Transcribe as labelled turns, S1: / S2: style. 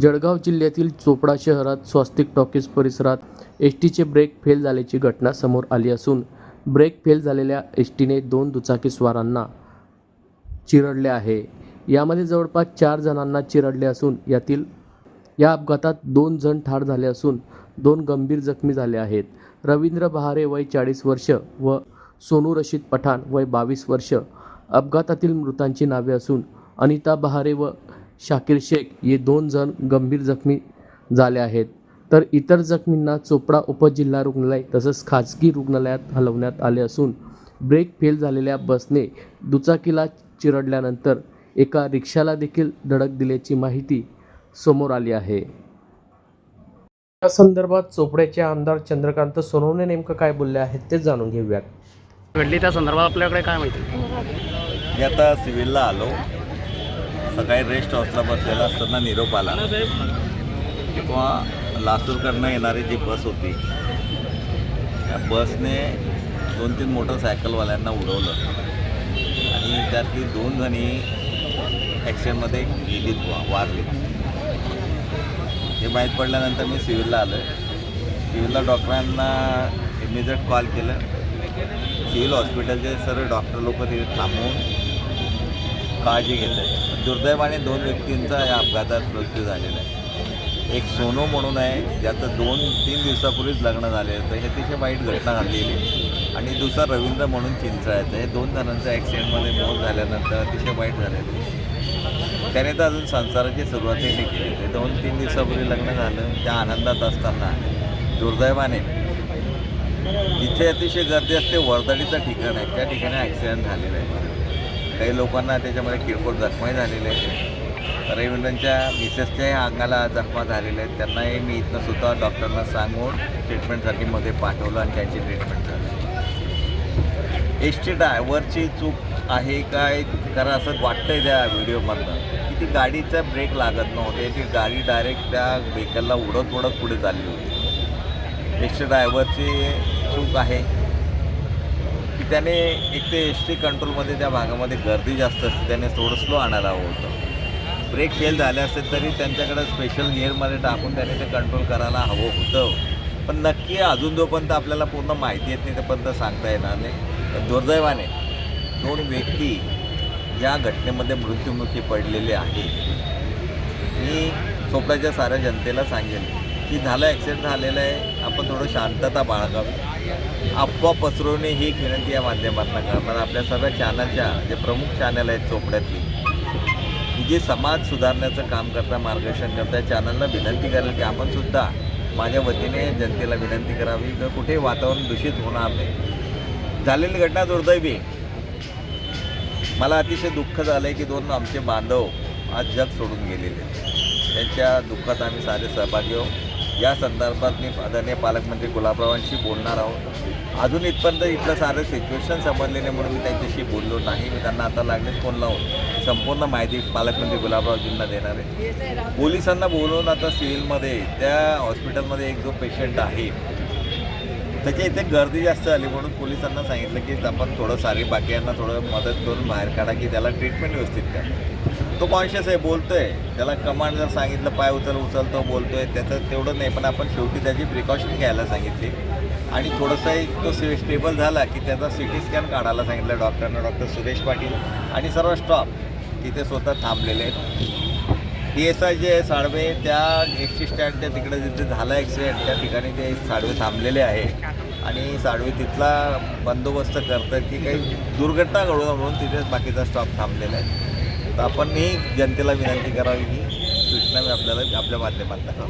S1: जळगाव जिल्ह्यातील चोपडा शहरात स्वास्तिक टॉकीज परिसरात एस टीचे ब्रेक फेल झाल्याची घटना समोर आली असून ब्रेक फेल झालेल्या एस टीने दोन दुचाकीस्वारांना चिरडले आहे. यामध्ये जवळपास चार जणांना चिरडले असून यातील या अपघातात दोन जण ठार झाले असून दोन गंभीर जखमी झाले आहेत. रवींद्र बहारे वय चाळीस वर्ष व सोनू रशीद पठाण वय बावीस वर्ष. अपघातातील मृतांची नावे असून अनिता बहारे व शाकीर शेख हे दोन जण गंभीर जखमी झाले आहेत. तर इतर जखमींना चोपडा उपजिल्हा रुग्णालय तसंच खाजगी रुग्णालयात हलवण्यात आले असून ब्रेक फेल झालेल्या बसने दुचाकीला चिरडल्यानंतर एका रिक्षाला देखील धडक दिल्याची माहिती समोर आली आहे. या संदर्भात चोपड्याचे आमदार चंद्रकांत सोनवणे नेमकं काय बोलले आहेत ते जाणून घेऊयात.
S2: घडली त्या संदर्भात आपल्याकडे काय माहिती?
S3: मी आता सिव्हिलला आलो. सकाळी रेस्ट हाऊसला बसलेला असताना निरोप आला. किंवा लासूरकडनं येणारी जी बस होती त्या बसने दोन तीन मोटरसायकलवाल्यांना उडवलं. आणि त्यातली दोन जणी ॲक्सिडेंटमध्ये गेलीत वा वारली हे माहीत पडल्यानंतर मी सिव्हिलला आलो. सिव्हिलला डॉक्टरांना इमिजिएट कॉल केलं. सिव्हिल हॉस्पिटलचे सर्व डॉक्टर लोक तिथे थांबवून काळजी घेत आहे दुर्दैवाने दोन व्यक्तींचा या अपघातात मृत्यू झालेला आहे. एक सोनू म्हणून आहे ज्याचं दोन तीन दिवसापूर्वीच लग्न झाले होतं. हे अतिशय वाईट घटना घडलेली आहे. आणि दुसरा रवींद्र म्हणून चिंचळायचं हे दोन जणांचा ॲक्सिडेंटमध्ये मौत झाल्यानंतर अतिशय वाईट झालेलं आहे. त्याने तर अजून संसाराची सुरुवातही नाही केली. ते दोन तीन दिवसापूर्वी लग्न झालं. त्या आनंदात असताना. दुर्दैवाने. जिथे अतिशय गर्दी असते वर्दळीचं ठिकाण आहे. त्या ठिकाणी ॲक्सिडेंट झालेलं आहे. काही लोकांना त्याच्यामध्ये किरकोळ जखमाही झालेले आहेत. रविंद्रांच्या मिसेसच्याही अंगाला जखमा झालेल्या आहेत. त्यांनाही मी इथनं सुद्धा डॉक्टरना सांगून ट्रीटमेंटसाठी मध्ये पाठवलं आणि त्याची ट्रीटमेंट झाली. एस टी ड्रायव्हरची चूक आहे काय? कारण असं वाटतंय त्या व्हिडिओमधनं. की ती गाडीचा ब्रेक लागत नव्हते. ती गाडी डायरेक्ट त्या व्हेकलला उडत उडत पुढे चालली होती. एस टी ड्रायव्हरची चूक आहे. त्याने एक ते एस टी कंट्रोलमध्ये त्या भागामध्ये गर्दी जास्त असते त्याने थोडं स्लो आणायला हवं होतं. ब्रेक फेल झाले असते तरी त्यांच्याकडे स्पेशल गिअरमध्ये टाकून त्याने ते कंट्रोल करायला हवं होतं. पण नक्की अजून जोपर्यंत आपल्याला पूर्ण माहिती येत नाही तोपर्यंत सांगता येणार नाही. पण दुर्दैवाने दोन व्यक्ती या घटनेमध्ये मृत्युमुखी पडलेले आहे मी चोपड्याच्या साऱ्या जनतेला सांगेन की झालं ॲक्सिडेंट झालेलं आहे. आपण थोडं शांतता बाळगावी. अफवा पसरवणे ही एक विनंती या माध्यमातून करणार. आपल्या सर्व चॅनलच्या जे प्रमुख चॅनल आहेत चोपड्यातली जे समाज सुधारण्याचं काम करता मार्गदर्शन करता चॅनलला विनंती करेल की आपण सुद्धा माझ्या वतीने जनतेला विनंती करावी. की कुठे वातावरण दूषित होणार नाही. झालेली घटना दुर्दैवी मला अतिशय दुःख झालं आहे की दोन आमचे बांधव आज जग सोडून गेलेले त्यांच्या दुःखात आम्ही सारे सहभागी आहोत. या संदर्भात मी आदरणीय पालकमंत्री गुलाबरावांशी बोलणार आहोत. अजून इथपर्यंत इथलं सारं सिच्युएशन समजले नाही म्हणून मी त्यांच्याशी बोललो नाही. मी त्यांना आता लागलेच फोन लावून संपूर्ण माहिती पालकमंत्री गुलाबरावजींना देणार आहे. पोलिसांना बोलवून आता सिव्हिलमध्ये त्या हॉस्पिटलमध्ये एक जो पेशंट आहे त्याच्या इथे गर्दी जास्त आली म्हणून पोलिसांना सांगितलं की आपण थोडं सारी बाकीयांना थोडं मदत करून बाहेर काढा की त्याला ट्रीटमेंट व्यवस्थित करा. तो कॉन्शियस आहे बोलतोय. त्याला कमांड जर सांगितलं पाय उचल उचल तो बोलतोय त्याचं तेवढं नाही पण आपण शेवटी त्याची प्रिकॉशन घ्यायला सांगितली. आणि थोडंसं एक तो स्टेबल झाला की त्याचा सी टी स्कॅन काढायला सांगितलं डॉक्टरनं डॉक्टर सुरेश पाटील आणि सर्व स्टॉप तिथे स्वतः थांबलेले आहेत. डी एस आय जे आहे साडवे त्या एस स्टँडच्या तिकडे जिथे झाला ॲक्सिडेंट त्या ठिकाणी ते साडवे थांबलेले आहे. आणि साडवे तिथला बंदोबस्त करतात की काही दुर्घटना घडू नये म्हणून तिथेच बाकीचा स्टॉप थांबलेला आहे. तर आपण मी जनतेला विनंती करावी ही सूचना मी आपल्याला आपल्या माध्यमातून. करावी